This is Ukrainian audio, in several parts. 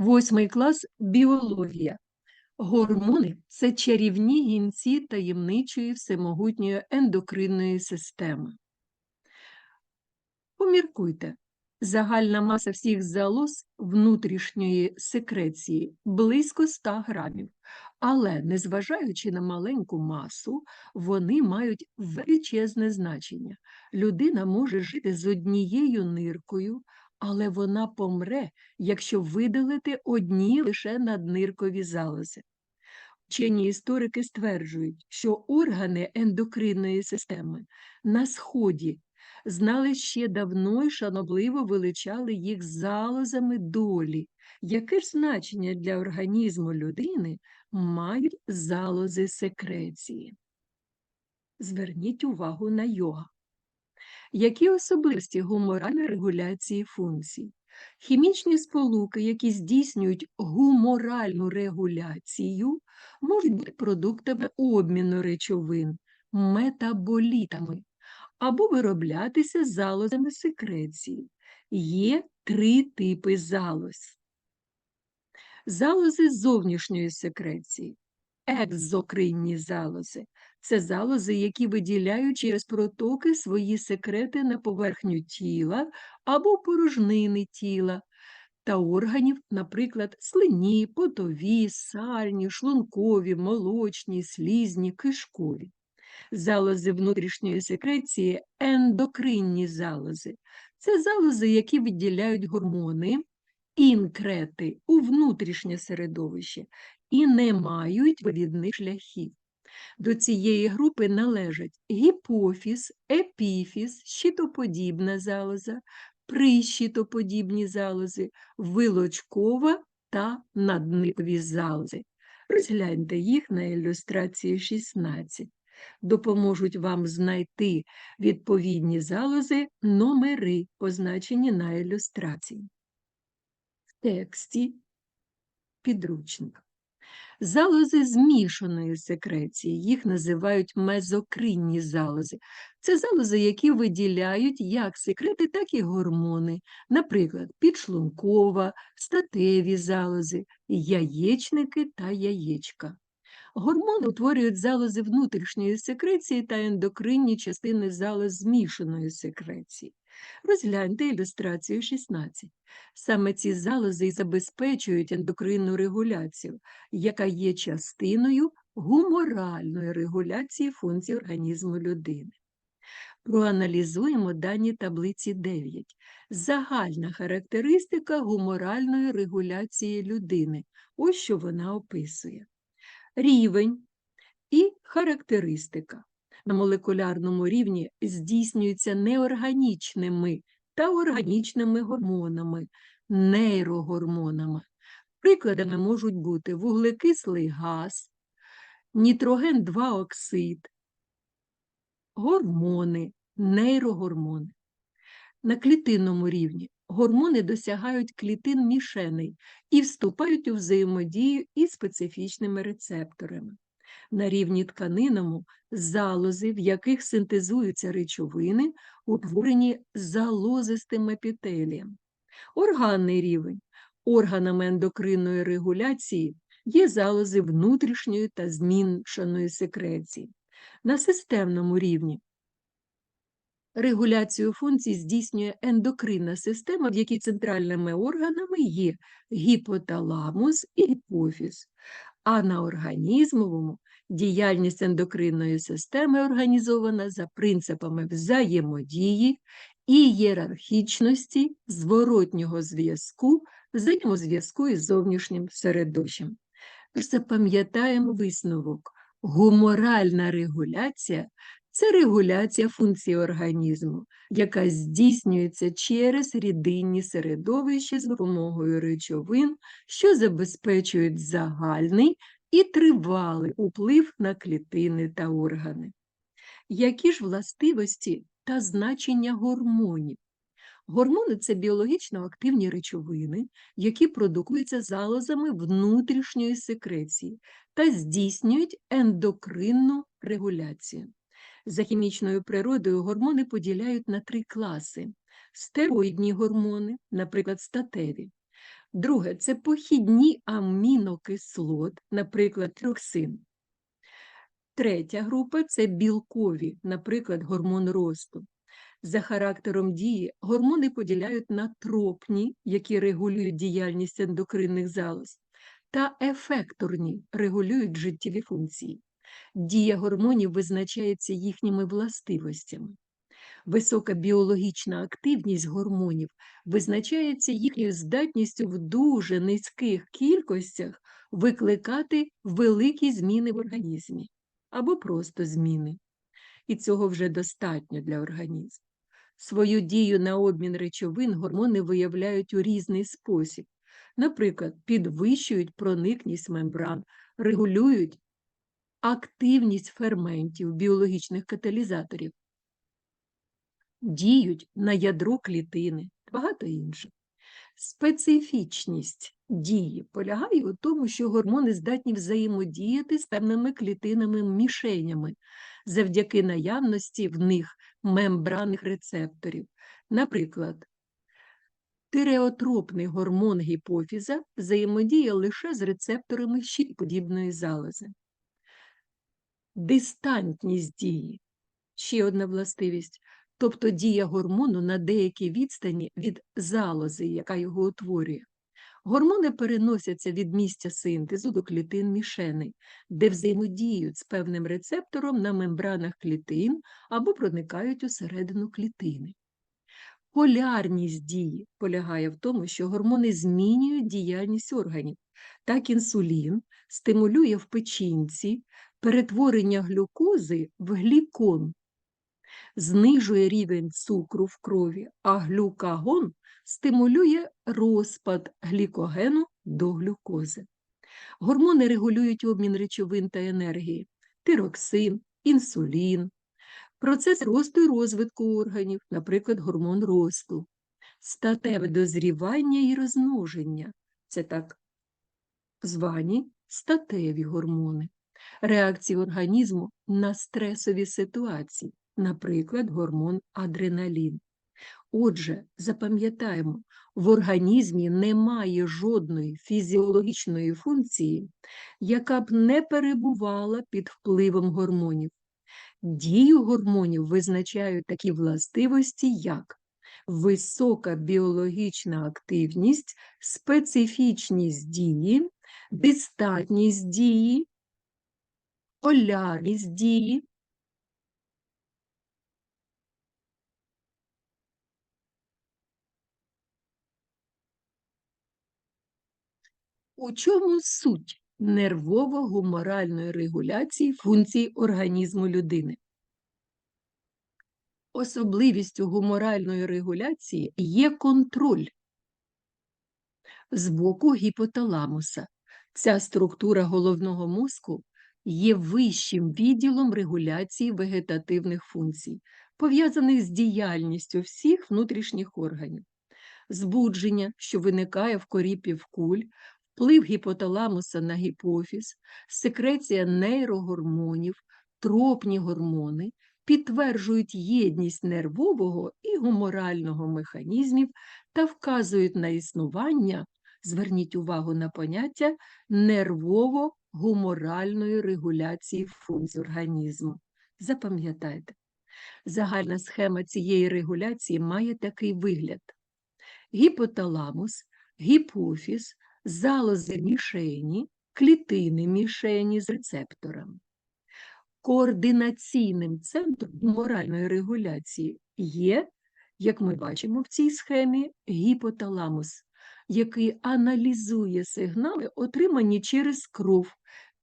Восьмий клас біологія. Гормони це чарівні гінці таємничої всемогутньої ендокринної системи. Поміркуйте, загальна маса всіх залоз внутрішньої секреції близько 100 грамів, але, незважаючи на маленьку масу, вони мають величезне значення. Людина може жити з однією ниркою, але вона помре, якщо видалити одні лише надниркові залози. Вчені історики стверджують, що органи ендокринної системи на сході знали ще давно і шанобливо величали їх залозами долі. Яке ж значення для організму людини мають залози секреції? Зверніть увагу на йога. Які особисті гуморальні регуляції функцій? Хімічні сполуки, які здійснюють гуморальну регуляцію, можуть бути продуктами обміну речовин, метаболітами або вироблятися залозами секреції. Є три типи залоз. Залози зовнішньої секреції, екзокринні залози це залози, які виділяють через протоки свої секрети на поверхню тіла або порожнини тіла та органів, наприклад, слині, потові, сальні, шлункові, молочні, слізні, кишкові. Залози внутрішньої секреції ендокринні залози. Це залози, які виділяють гормони, інкрети у внутрішнє середовище і не мають вивідних шляхів. До цієї групи належать гіпофіз, епіфіз, щитоподібна залоза, прищитоподібні залози, вилочкова та надникові залози. Розгляньте їх на ілюстрації 16. Допоможуть вам знайти відповідні залози номери, позначені на ілюстрації. В тексті підручника. Залози змішаної секреції, їх називають мезокринні залози. Це залози, які виділяють як секрети, так і гормони, наприклад, підшлункова, статеві залози, яєчники та яєчка. Гормони утворюють залози внутрішньої секреції та ендокринні частини залоз змішаної секреції. Розгляньте ілюстрацію 16. Саме ці залози і забезпечують ендокринну регуляцію, яка є частиною гуморальної регуляції функцій організму людини. Проаналізуємо дані таблиці 9. Загальна характеристика гуморальної регуляції людини. Ось що вона описує. Рівень і характеристика на молекулярному рівні здійснюються неорганічними та органічними гормонами, нейрогормонами. Прикладами можуть бути вуглекислий газ, нітроген 2 оксид, гормони, нейрогормони. На клітинному рівні гормони досягають клітин мішеней і вступають у взаємодію із специфічними рецепторами на рівні тканиному залози, в яких синтезуються речовини, утворені залозистим епітелієм. Органний рівень органами ендокринної регуляції є залози внутрішньої та зміншаної секреції. На системному рівні регуляцію функцій здійснює ендокринна система, в якій центральними органами є гіпоталамус і гіпофіз, а на організмовому діяльність ендокринної системи організована за принципами взаємодії і ієрархічності зворотнього зв'язку, взаємозв'язку із зовнішнім середовищем. Запам'ятаємо висновок. Гуморальна регуляція це регуляція функцій організму, яка здійснюється через рідинні середовища з допомогою речовин, що забезпечують загальний і тривалий уплив на клітини та органи. Які ж властивості та значення гормонів? Гормони це біологічно активні речовини, які продукуються залозами внутрішньої секреції та здійснюють ендокринну регуляцію. За хімічною природою гормони поділяють на три класи: стероїдні гормони, наприклад, статеві, Друге це похідні амінокислот, наприклад, троксин. Третя група це білкові, наприклад, гормон росту. За характером дії гормони поділяють на тропні, які регулюють діяльність ендокринних залоз, та ефекторні регулюють життєві функції. Дія гормонів визначається їхніми властивостями. Висока біологічна активність гормонів визначається їхньою здатністю в дуже низьких кількостях викликати великі зміни в організмі або просто зміни. І цього вже достатньо для організму. Свою дію на обмін речовин гормони виявляють у різний спосіб. Наприклад, підвищують проникність мембран, регулюють активність ферментів, біологічних каталізаторів, діють на ядро клітини, багато інших. Специфічність дії полягає у тому, що гормони здатні взаємодіяти з певними клітинами мішенями завдяки наявності в них мембранних рецепторів. Наприклад, тиреотропний гормон гіпофіза взаємодіє лише з рецепторами щитподібної залози. Дистантність дії ще одна властивість, тобто дія гормону на деякій відстані від залози, яка його утворює. Гормони переносяться від місця синтезу до клітин мішеней, де взаємодіють з певним рецептором на мембранах клітин або проникають усередину клітини. Полярність дії полягає в тому, що гормони змінюють діяльність органів. Так інсулін стимулює в печінці перетворення глюкози в глікон, знижує рівень цукру в крові, а глюкагон стимулює розпад глікогену до глюкози. Гормони регулюють обмін речовин та енергії, тироксин, інсулін, процес росту і розвитку органів, наприклад, гормон росту, статеве дозрівання і розмноження це так звані статеві гормони, реакції організму на стресові ситуації, наприклад, гормон адреналін. Отже, запам'ятаємо, в організмі немає жодної фізіологічної функції, яка б не перебувала під впливом гормонів. Дію гормонів визначають такі властивості, як висока біологічна активність, специфічність дії, дистатність дії, полярність дії, У чому суть нервово-гуморальної регуляції функцій організму людини? Особливістю гуморальної регуляції є контроль з боку гіпоталамуса. Ця структура головного мозку є вищим відділом регуляції вегетативних функцій, пов'язаних з діяльністю всіх внутрішніх органів. Збудження, що виникає в корі півкуль, вплив гіпоталамуса на гіпофіз, секреція нейрогормонів, тропні гормони підтверджують єдність нервового і гуморального механізмів та вказують на існування, зверніть увагу на поняття нервово-гуморальної регуляції функцій організму. Запам'ятайте, загальна схема цієї регуляції має такий вигляд: гіпоталамус, гіпофіз, залози мішені, клітини мішені з рецепторами. Координаційним центром моральної регуляції є, як ми бачимо в цій схемі, гіпоталамус, який аналізує сигнали, отримані через кров,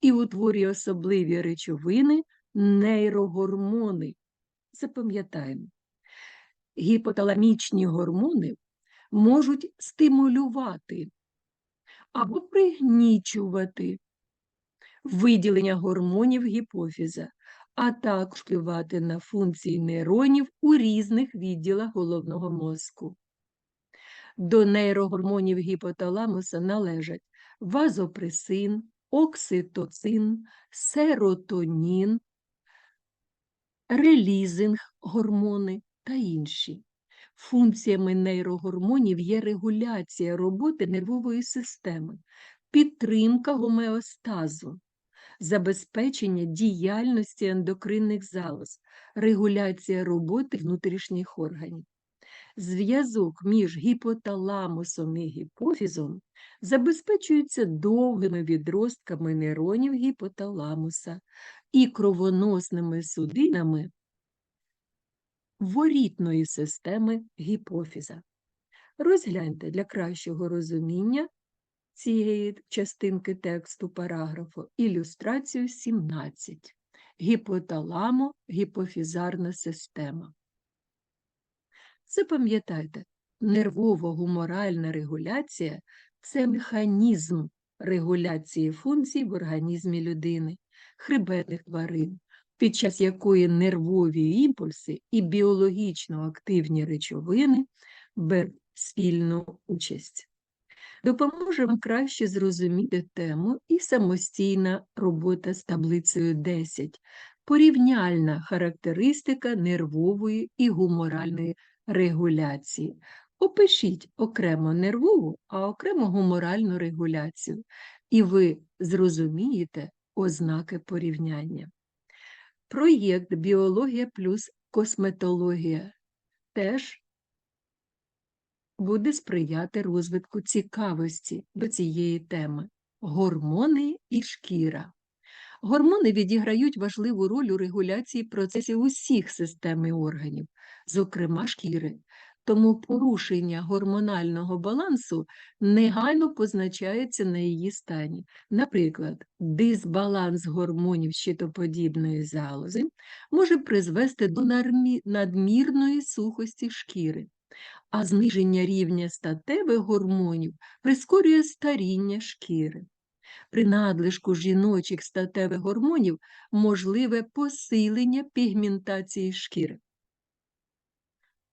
і утворює особливі речовини, нейрогормони. Запам'ятаємо, гіпоталамічні гормони можуть стимулювати або пригнічувати виділення гормонів гіпофіза, а також впливати на функції нейронів у різних відділах головного мозку. До нейрогормонів гіпоталамуса належать вазопресин, окситоцин, серотонін, релізинг гормони та інші. Функціями нейрогормонів є регуляція роботи нервової системи, підтримка гомеостазу, забезпечення діяльності ендокринних залоз, регуляція роботи внутрішніх органів. Зв'язок між гіпоталамусом і гіпофізом забезпечується довгими відростками нейронів гіпоталамуса і кровоносними судинами ворітної системи гіпофіза. Розгляньте для кращого розуміння цієї частинки тексту параграфу ілюстрацію 17. Гіпоталамо гіпофізарна система. Запам'ятайте, нервово-гуморальна регуляція це механізм регуляції функцій в організмі людини, хребетних тварин, під час якої нервові імпульси і біологічно активні речовини беруть спільну участь. Допоможе вам краще зрозуміти тему і самостійна робота з таблицею 10, порівняльна характеристика нервової і гуморальної регуляції. Опишіть окремо нервову, а окремо гуморальну регуляцію, і ви зрозумієте ознаки порівняння. Проєкт Біологія плюс косметологія теж буде сприяти розвитку цікавості до цієї теми гормони і шкіра. Гормони відіграють важливу роль у регуляції процесів усіх систем і органів, зокрема шкіри. Тому порушення гормонального балансу негайно позначається на її стані. Наприклад, дисбаланс гормонів щитоподібної залози може призвести до надмірної сухості шкіри, а зниження рівня статевих гормонів прискорює старіння шкіри. При надлишку жіночих статевих гормонів можливе посилення пігментації шкіри.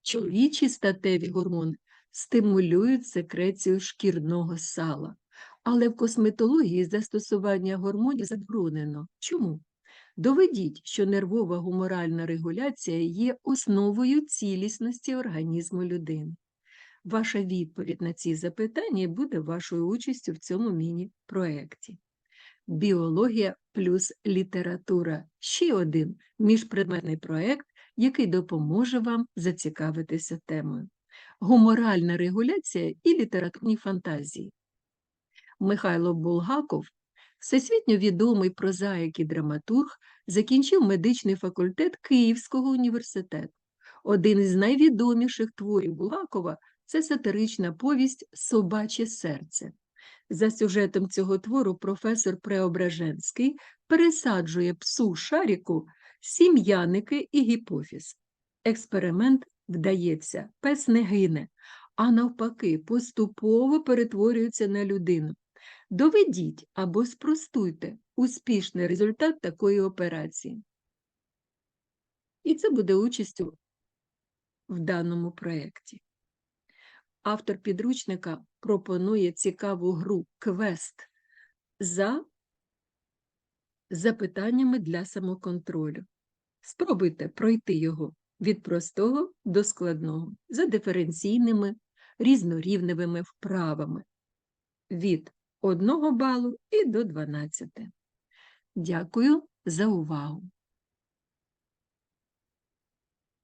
Чоловічі статеві гормони стимулюють секрецію шкірного сала, але в косметології застосування гормонів заборонено. Чому? Доведіть, що нервова гуморальна регуляція є основою цілісності організму людини. Ваша відповідь на ці запитання буде вашою участю в цьому міні-проєкті. Біологія плюс література ще один міжпредметний проєкт, який допоможе вам зацікавитися темою. Гуморальна регуляція і літературні фантазії. Михайло Булгаков, всесвітньо відомий прозаїк і драматург, закінчив медичний факультет Київського університету. Один із найвідоміших творів Булгакова це сатирична повість Собаче серце. За сюжетом цього твору професор Преображенський пересаджує псу шаріку сім'яники і гіпофіз. Експеримент вдається, пес не гине, а навпаки, поступово перетворюється на людину. Доведіть або спростуйте успішний результат такої операції. І це буде участю в даному проєкті. Автор підручника пропонує цікаву гру квест за запитаннями для самоконтролю. Спробуйте пройти його від простого до складного за диференційними різнорівневими вправами від 1 балу і до 12. Дякую за увагу!